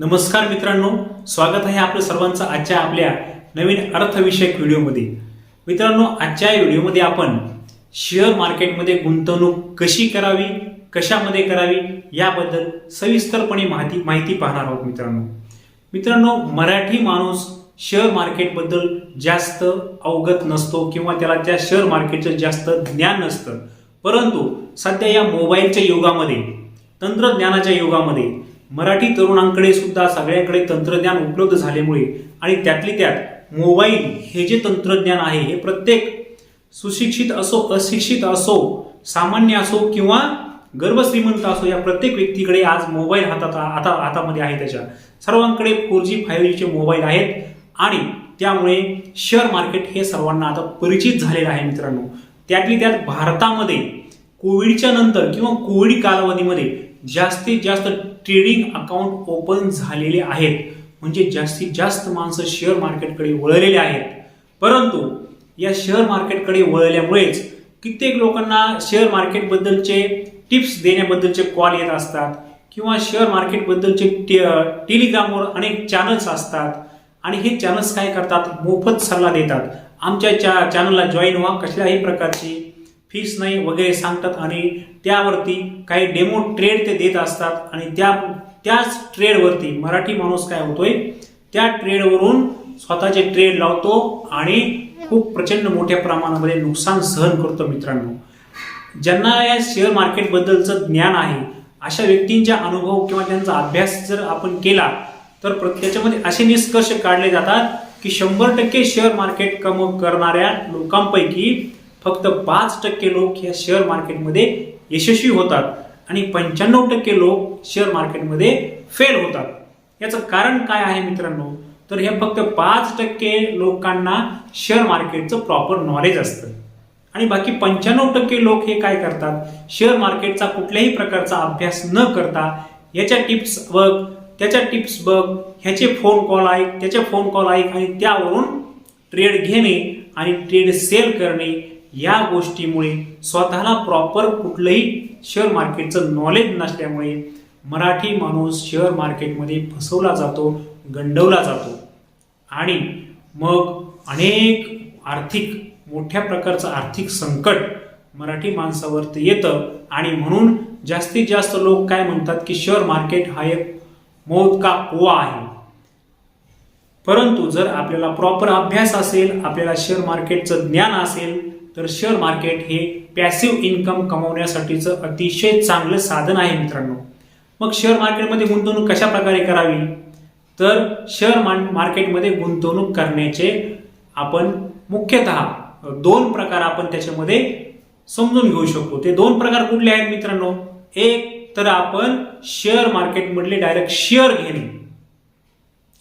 नमस्कार मित्रांनो स्वागत आहे आपलं सर्वांचं आजच्या आपल्या नवीन अर्थविषयक व्हिडिओमध्ये. मित्रांनो आजच्या या व्हिडिओमध्ये आपण शेअर मार्केटमध्ये गुंतवणूक कशी करावी कशामध्ये करावी याबद्दल सविस्तरपणे माहिती माहिती पाहणार आहोत मित्रांनो. मित्रांनो मराठी माणूस शेअर मार्केटबद्दल जास्त अवगत नसतो किंवा त्याला त्या शेअर मार्केटचं जास्त ज्ञान नसतं. परंतु सध्या या मोबाईलच्या युगामध्ये तंत्रज्ञानाच्या युगामध्ये मराठी तरुणांकडे सुद्धा सगळ्यांकडे तंत्रज्ञान उपलब्ध झाल्यामुळे आणि त्यातली त्यात मोबाईल हे जे तंत्रज्ञान आहे हे प्रत्येक सुशिक्षित असो अशिक्षित असो सामान्य असो किंवा गर्भश्रीमंत असो या प्रत्येक व्यक्तीकडे आज मोबाईल हातात आता हातामध्ये आहे त्याच्या. सर्वांकडे फोर जी फाईव्ह जीचे मोबाईल आहेत आणि त्यामुळे शेअर मार्केट हे सर्वांना आता परिचित झालेलं आहे मित्रांनो. त्यातली त्यात भारतामध्ये कोविडच्या नंतर किंवा कोविड कालावधीमध्ये जास्तीत जास्त ट्रेडिंग अकाउंट ओपन झालेले आहेत. म्हणजे जास्तीत जास्त माणसं शेअर मार्केटकडे वळलेले आहेत. परंतु या शेअर मार्केटकडे वळल्यामुळेच कित्येक लोकांना शेअर मार्केटबद्दलचे टिप्स देण्याबद्दलचे कॉल येत असतात किंवा शेअर मार्केटबद्दलचे टे- टेलिग्रामवर अनेक चॅनल्स असतात. आणि हे चॅनल्स काय करतात? मोफत सल्ला देतात. आमच्या च्या चॅनलला जॉईन व्हा कसल्याही प्रकारची फीस नाही वगैरे सांगतात आणि त्यावरती काही डेमो ट्रेड ते देत असतात आणि त्या त्याच ट्रेडवरती मराठी माणूस काय होतोय त्या ट्रेडवरून स्वतःचे ट्रेड लावतो आणि खूप प्रचंड मोठ्या प्रमाणामध्ये नुकसान सहन करतो मित्रांनो. ज्यांना या शेअर मार्केटबद्दलचं ज्ञान आहे अशा व्यक्तींच्या अनुभव किंवा त्यांचा अभ्यास जर आपण केला तर प्र- त्याच्यामध्ये असे निष्कर्ष काढले जातात की शंभर टक्के शेअर मार्केट कम करणाऱ्या लोकांपैकी फक्त पाच टक्के लोक ह्या शेअर मार्केटमध्ये यशस्वी होतात आणि पंच्याण्णव टक्के लोक शेअर मार्केटमध्ये फेल होतात. याचं कारण काय आहे मित्रांनो? तर हे फक्त पाच टक्के लोकांना शेअर मार्केटचं प्रॉपर नॉलेज असतं. आणि बाकी पंच्याण्णव टक्के लोक हे काय करतात? शेअर मार्केटचा कुठल्याही प्रकारचा अभ्यास न करता याच्या टिप्स बघ त्याच्या टिप्स बघ ह्याचे फोन कॉल ऐक त्याचे फोन कॉल ऐक आणि त्यावरून ट्रेड घेणे आणि ट्रेड सेल करणे या गोष्टीमुळे स्वतःला प्रॉपर कुठलंही शेअर मार्केटचं नॉलेज नसल्यामुळे मराठी माणूस शेअर मार्केटमध्ये फसवला जातो गंडवला जातो. आणि मग अनेक आर्थिक मोठ्या प्रकारचं आर्थिक संकट मराठी माणसावरती येतं. आणि म्हणून जास्तीत जास्त लोक काय म्हणतात की शेअर मार्केट हा एक मौत का कुवा आहे? परंतु जर आपल्याला प्रॉपर अभ्यास असेल आपल्याला शेअर मार्केटचं ज्ञान असेल तर शेअर मार्केट हे पॅसिव्ह इन्कम कमवण्यासाठीचं अतिशय चांगलं साधन आहे मित्रांनो. मग शेअर मार्केटमध्ये गुंतवणूक कशा प्रकारे करावी? तर शेअर मार्केटमध्ये गुंतवणूक करण्याचे आपण मुख्यतः दोन प्रकार आपण त्याच्यामध्ये समजून घेऊ शकतो. ते दोन प्रकार कुठले आहेत मित्रांनो? एक तर आपण शेअर मार्केटमधले डायरेक्ट शेअर घेणे.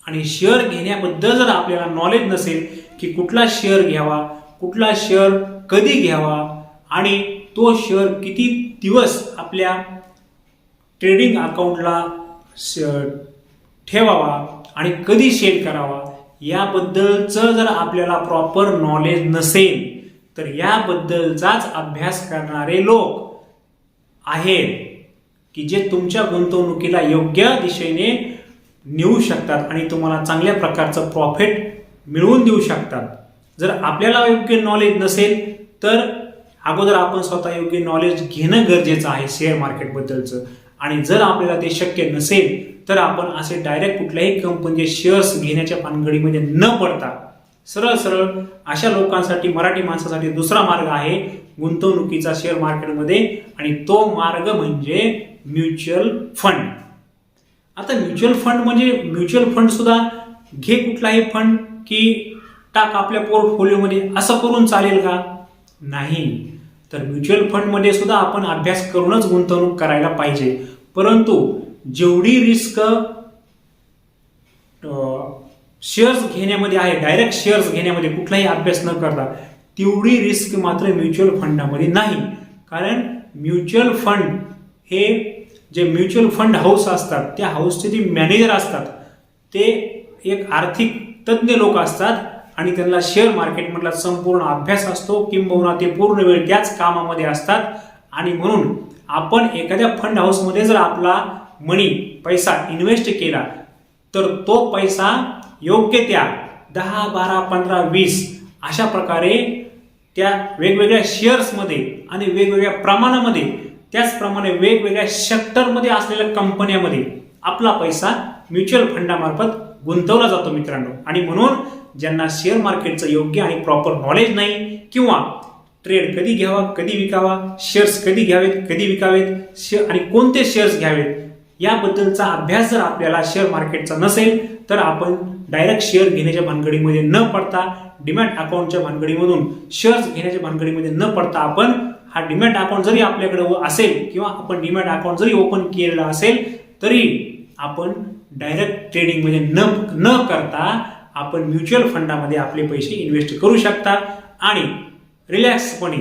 आणि शेअर घेण्याबद्दल जर आपल्याला नॉलेज नसेल की कुठला शेअर घ्यावा कुठला शेअर कधी घ्यावा आणि तो शेअर किती दिवस आपल्या ट्रेडिंग अकाउंटला श- ठेवावा आणि कधी सेल करावा याबद्दलचं जर आपल्याला प्रॉपर नॉलेज नसेल तर याबद्दलचाच अभ्यास करणारे लोक आहेत की जे तुमच्या गुंतवणुकीला योग्य दिशेने नेऊ शकतात आणि तुम्हाला चांगल्या प्रकारचं प्रॉफिट मिळवून देऊ शकतात. जर आपल्याला योग्य नॉलेज नसेल तर अगोदर आपण स्वतः योग्य नॉलेज घेणं गरजेचं आहे शेअर मार्केटबद्दलचं आणि जर आपल्याला ते शक्य नसेल तर आपण असे डायरेक्ट कुठल्याही कंपनीचे शेअर्स घेण्याच्या पानगडीमध्ये न पडता सरळ सरळ अशा लोकांसाठी मराठी माणसासाठी दुसरा मार्ग आहे गुंतवणुकीचा शेअर मार्केटमध्ये आणि तो मार्ग म्हणजे म्युच्युअल फंड आता म्युच्युअल फंड म्हणजे म्युच्युअल फंड सुद्धा घे कुठलाही फंड की टाक आपल्या पोर्टफोलिओमध्ये असं करून चालेल का? नाही. तर म्युच्युअल फंडमध्ये सुद्धा आपण अभ्यास करूनच गुंतवणूक करायला पाहिजे. परंतु जेवढी रिस्क शेअर्स घेण्यामध्ये आहे डायरेक्ट शेअर्स घेण्यामध्ये कुठलाही अभ्यास न करता तेवढी रिस्क मात्र म्युच्युअल फंडामध्ये नाही. कारण म्युच्युअल फंड हे जे म्युच्युअल फंड हाऊस असतात त्या हाऊसचे जे मॅनेजर असतात ते एक आर्थिक तज्ज्ञ लोक असतात आणि त्यांना शेअर मार्केटमधला संपूर्ण अभ्यास असतो किंबहुना ते पूर्ण वेळ त्याच कामामध्ये असतात. आणि म्हणून आपण एखाद्या फंड हाऊसमध्ये जर आपला मनी पैसा इन्व्हेस्ट केला तर तो पैसा योग्य त्या दहा बारा पंधरा वीस अशा प्रकारे त्या वेगवेगळ्या शेअर्समध्ये आणि वेगवेगळ्या प्रमाणामध्ये त्याचप्रमाणे वेगवेगळ्या सेक्टरमध्ये असलेल्या कंपन्यामध्ये आपला पैसा म्युच्युअल फंडामार्फत गुंतवला जातो मित्रांनो. आणि म्हणून ज्यांना शेअर मार्केटचं योग्य आणि प्रॉपर नॉलेज नाही किंवा ट्रेड कधी घ्यावा कधी विकावा शेअर्स कधी घ्यावेत कधी विकावेत शेअर आणि कोणते शेअर्स घ्यावेत याबद्दलचा अभ्यास जर आपल्याला शेअर मार्केटचा नसेल तर आपण डायरेक्ट शेअर घेण्याच्या भानगडीमध्ये न पडता डिमॅट अकाउंटच्या भानगडीमधून शेअर्स घेण्याच्या भानगडीमध्ये न पडता आपण हा डिमॅट अकाउंट जरी आपल्याकडे असेल किंवा आपण डिमॅट अकाउंट जरी ओपन केलेलं असेल तरी आपण डायरेक्ट ट्रेडिंगमध्ये न न करता आपण म्युच्युअल फंडामध्ये आपले पैसे इन्व्हेस्ट करू शकता आणि रिलॅक्सपणे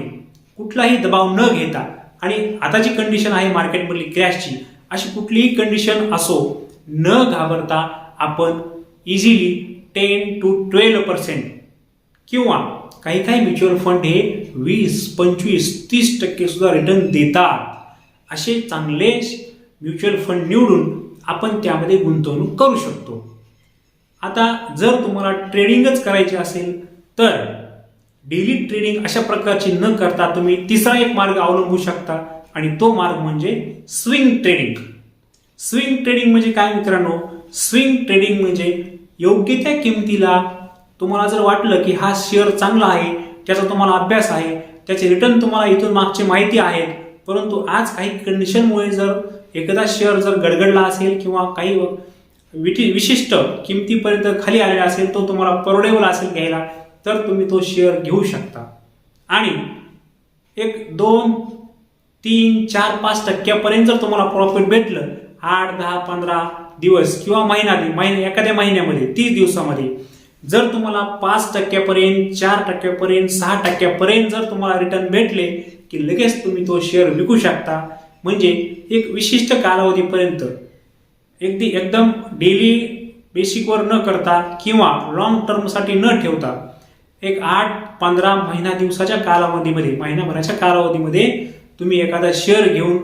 कुठलाही दबाव न घेता आणि आता जी कंडिशन आहे मार्केटमधली क्रॅशची अशी कुठलीही कंडिशन असो न घाबरता आपण easily ten to twelve percent किंवा काही काही म्युच्युअल फंड हे वीस पंचवीस तीस टक्के सुद्धा रिटर्न देतात. असे चांगले म्युच्युअल फंड निवडून आपण त्यामध्ये गुंतवणूक करू शकतो. आता जर तुम्हाला ट्रेडिंगच करायची असेल तर डेली ट्रेडिंग अशा प्रकारची न करता तुम्ही तिसरा एक मार्ग अवलंबू शकता आणि तो मार्ग म्हणजे स्विंग ट्रेडिंग स्विंग ट्रेडिंग म्हणजे काय मित्रांनो? स्विंग ट्रेडिंग म्हणजे योग्य त्या किमतीला तुम्हाला जर वाटलं की हा शेअर चांगला आहे त्याचा तुम्हाला अभ्यास आहे त्याचे रिटर्न तुम्हाला इथून मागची माहिती आहेत परंतु आज काही कंडिशनमुळे जर एखादा शेअर जर गडगडला असेल किंवा काही विटी विशिष्ट किमतीपर्यंत खाली आलेला असेल तो तुम्हाला परवडेबल असेल घ्यायला तर तुम्ही तो शेअर घेऊ शकता. आणि एक दोन तीन चार पाच टक्क्यापर्यंत जर तुम्हाला प्रॉफिट भेटलं आठ दहा पंधरा दिवस किंवा महिना महिने एखाद्या महिन्यामध्ये तीस दिवसामध्ये जर तुम्हाला पाच टक्क्यापर्यंत चार टक्क्यापर्यंत सहा टक्क्यापर्यंत जर तुम्हाला रिटर्न भेटले की लगेच तुम्ही तो शेअर विकू शकता. म्हणजे एक विशिष्ट कालावधीपर्यंत अगदी एकदम डेली बेसिकवर न करता किंवा लॉंग टर्मसाठी न ठेवता एक आठ पंधरा महिना दिवसाच्या कालावधीमध्ये महिनाभराच्या कालावधीमध्ये तुम्ही एखादा शेअर घेऊन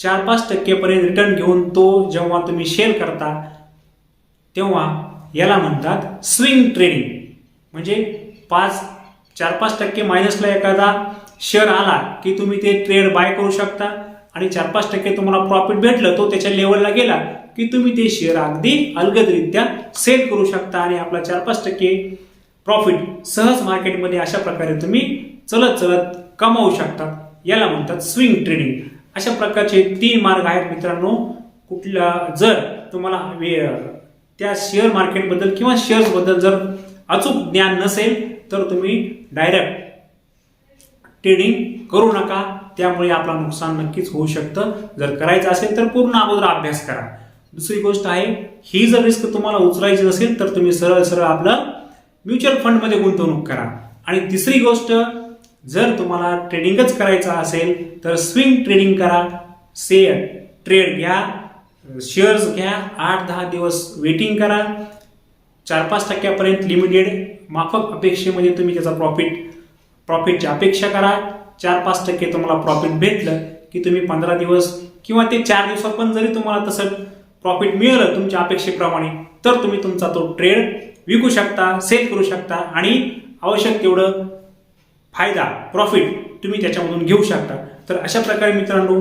चार पाच टक्केपर्यंत रिटर्न घेऊन तो जेव्हा तुम्ही शेअर करता तेव्हा याला म्हणतात स्विंग ट्रेडिंग म्हणजे पाच चार पाच टक्के मायनसला एखादा शेअर आला की तुम्ही ते ट्रेड बाय करू शकता. आणि चार पाच टक्के तुम्हाला प्रॉफिट भेटलं तो त्याच्या लेवलला गेला की तुम्ही ते शेअर अगदी अलगदरित्या सेल करू शकता आणि आपला चार पाच टक्के प्रॉफिट सहज मार्केटमध्ये अशा प्रकारे तुम्ही चलत चलत कमावू शकता. याला म्हणतात स्विंग ट्रेडिंग अशा प्रकारचे तीन मार्ग आहेत मित्रांनो. कुठला जर तुम्हाला वे- त्या शेअर मार्केटबद्दल किंवा शेअर्सबद्दल जर अचूक ज्ञान नसेल तर तुम्ही डायरेक्ट ट्रेडिंग करू नका. त्यामुळे आपला नुकसान नक्कीच होऊ शकतं. जर करायचं असेल तर पूर्ण अगोदर अभ्यास करा. दुसरी गोष्ट आहे ही जर रिस्क तुम्हाला उचलायची असेल तर तुम्ही सरळ सरळ आपलं म्युच्युअल फंडमध्ये गुंतवणूक करा. आणि तिसरी गोष्ट जर तुम्हाला ट्रेडिंगच करायचं असेल तर स्विंग ट्रेडिंग करा. शेअर ट्रेड घ्या. शेअर्स घ्या. आठ दहा दिवस वेटिंग करा. चार पाच टक्क्यापर्यंत लिमिटेड माफक अपेक्षेमध्ये तुम्ही त्याचा प्रॉफिट प्रॉफिटची अपेक्षा करा. चार पाच टक्के तुम्हाला प्रॉफिट भेटलं की तुम्ही पंधरा दिवस किंवा ते चार दिवसात पण जरी तुम्हाला तसं प्रॉफिट मिळालं तुमच्या अपेक्षेप्रमाणे तर तुम्ही तुमचा तो ट्रेड विकू शकता सेल करू शकता आणि आवश्यक तेवढं फायदा प्रॉफिट तुम्ही त्याच्यामधून घेऊ शकता. तर अशा प्रकारे मित्रांनो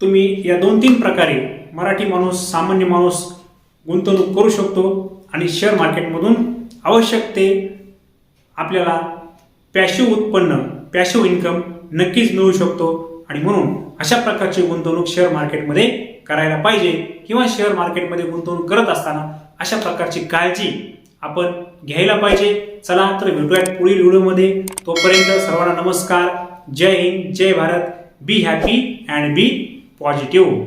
तुम्ही या दोन तीन प्रकारे मराठी माणूस सामान्य माणूस गुंतवणूक करू शकतो आणि शेअर मार्केटमधून आवश्यक ते आपल्याला पॅशिव उत्पन्न पॅशिव इन्कम नक्कीच मिळू शकतो. आणि म्हणून अशा प्रकारची गुंतवणूक शेअर मार्केटमध्ये करायला पाहिजे किंवा शेअर मार्केटमध्ये गुंतवणूक करत असताना अशा प्रकारची काळजी आपण घ्यायला पाहिजे. चला तर भेटूयात पुढील व्हिडिओमध्ये तोपर्यंत सर्वांना नमस्कार. जय हिंद जय Bharat. Be happy and be positive